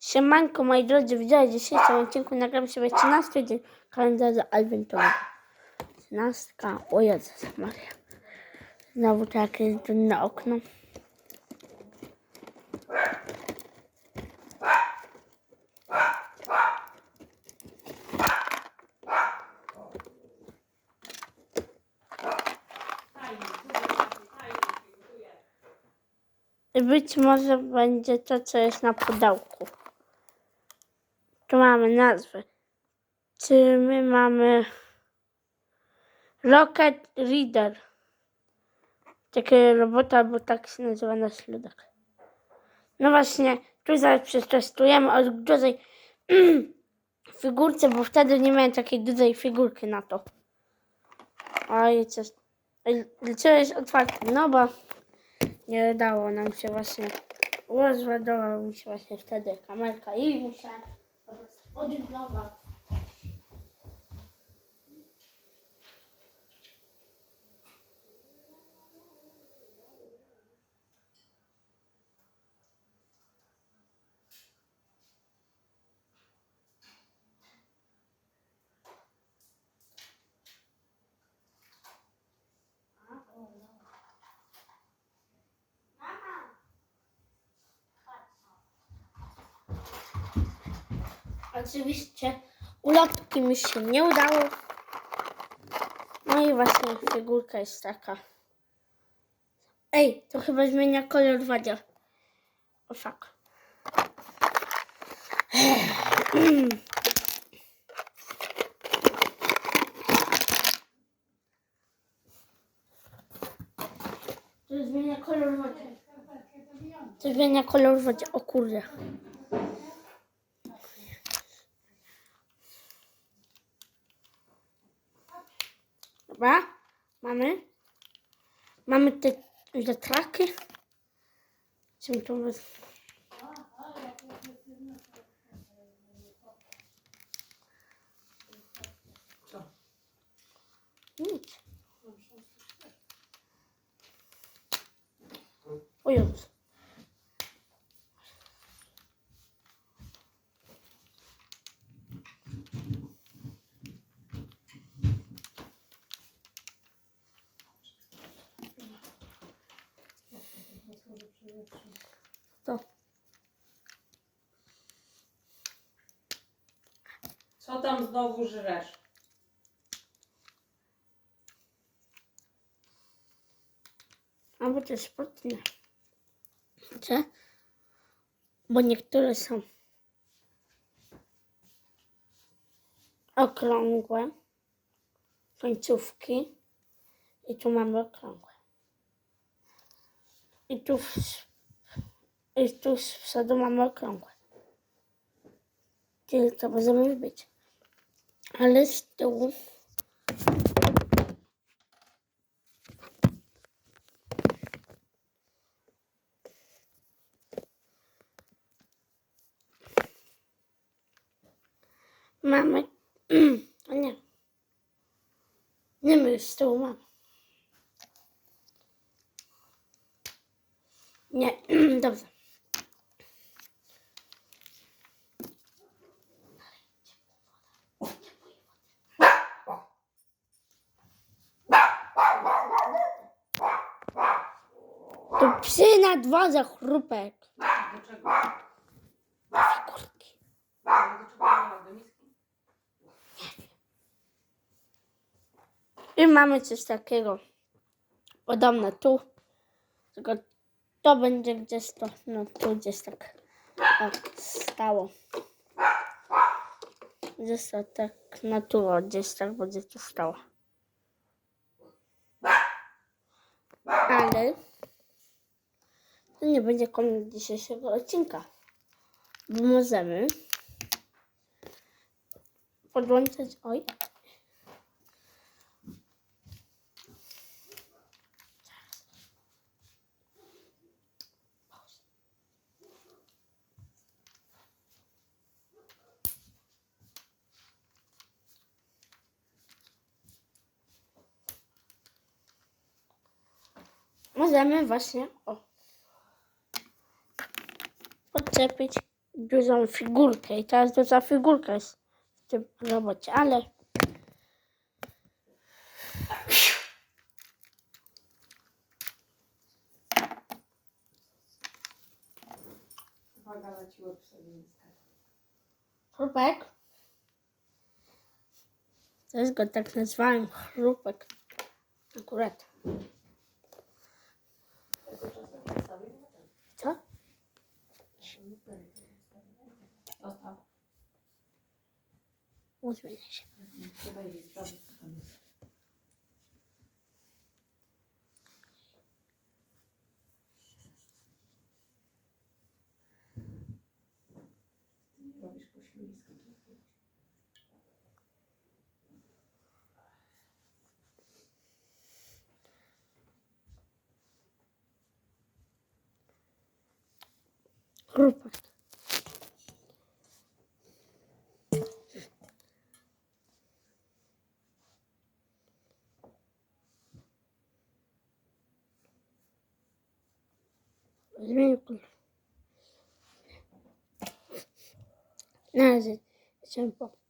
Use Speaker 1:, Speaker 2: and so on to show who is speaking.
Speaker 1: Siemanko moi drodzy, widziałem w dzisiejszym odcinku nagram sobie 13 dzień kalendarza adwentowego. 13, o Jezus Maria. Znowu takie dumne okno. I być może będzie to, co jest na pudełku. Tu mamy nazwę. Czy my mamy Rocket Reader? Takie robota, albo tak się nazywa nasz ludek. No właśnie, tu zaraz przetestujemy od dużej figurce, bo wtedy nie miałem takiej dużej figurki na to. Oj, coś. Dlaczego jest otwarte? No bo nie dało nam się właśnie. Rozładował mi się właśnie wtedy kamerka i musiałem O düzgün bak. Oczywiście ulotki mi się nie udało. No i właśnie figurka jest taka. Ej, to chyba zmienia kolor wadzia. O fuck. To zmienia kolor wadzia. To zmienia kolor wadzia. O kurde. Mamy. Mamy te wiatraki. Czym to.
Speaker 2: Co?
Speaker 1: Nic. O To.
Speaker 2: Co tam znowu żresz?
Speaker 1: Albo to jest. Co? Bo niektóre są okrągłe końcówki i tu mamy okrągłe. I tu w, i tu z przodu mamy okrągłe. Tyle to możemy być. Ale z tyłu mamy. O nie. Nie my z tyłu mamy. Nie, dobrze. To psy na chrupek.
Speaker 2: Miała? Do miski?
Speaker 1: I mamy coś takiego. Podobne tu. Tylko to będzie gdzieś to, no tu gdzieś tak o, stało. Gdzieś to tak na tu, o, gdzieś tak będzie tu stało. Ale to nie będzie koniec dzisiejszego odcinka. Możemy podłączyć, oj, możemy właśnie o, podczepić dużą figurkę i teraz duża figurka jest w tym robocie, ale
Speaker 2: Uwaga, leci łeb sobie miskę.
Speaker 1: chrupek, też go tak nazwałem, chrupek, akurat.
Speaker 2: Остав. Ось мене ще. Jest. Robisz pośmiewisko.
Speaker 1: Chrupek. Zmienię